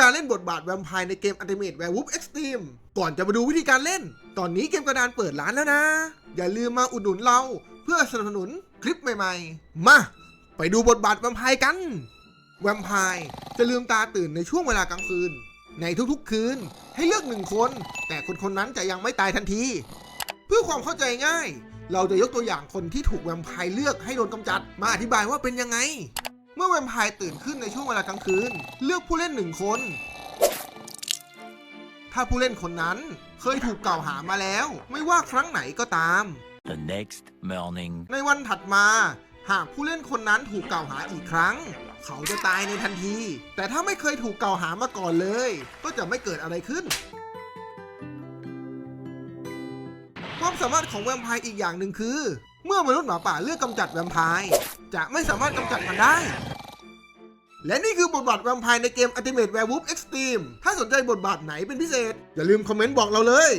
การเล่นบทบาทแวมไพร์ในเกม Ultimate Werewolf Extreme ก่อนจะมาดูวิธีการเล่น ตอนนี้เกมกระดานเปิดร้านแล้วนะ อย่าลืมมาอุดหนุนเราเพื่อสนับสนุนคลิปใหม่ๆ มา ไปดูบทบาทแวมไพร์กัน แวมไพร์จะลืมตาตื่นในช่วงเวลากลางคืน ในทุกๆคืนให้เลือกหนึ่งคน แต่คนคนนั้นจะยังไม่ตายทันที เพื่อความเข้าใจง่าย เราจะยกตัวอย่างคนที่ถูกแวมไพร์เลือกให้โดนกำจัดมาอธิบายว่าเป็นยังไง มื่อแวมไพร์ตื่นขึ้นในช่วงเวลากลางคืน เลือกผู้เล่นหนึ่งคน ถ้าผู้เล่นคนนั้นเคยถูกกล่าวหามาแล้ว ไม่ว่าครั้งไหนก็ตาม The next morning. ในวันถัดมา หากผู้เล่นคนนั้นถูกกล่าวหาอีกครั้ง เขาจะตายในทันที แต่ถ้าไม่เคยถูกกล่าวหามาก่อนเลย ก็จะไม่เกิดอะไรขึ้น ความสามารถของแวมไพร์อีกอย่างหนึ่งคือ เมื่อมนุษย์หมาป่าเลือกกำจัดแวมไพร์จะไม่สามารถกำจัดมันได้ และนี่คือบทบาทแวมไพร์ในเกม Ultimate Werewolf Extreme ถ้าสนใจบทบาทไหนเป็นพิเศษ อย่าลืมคอมเมนต์บอกเราเลย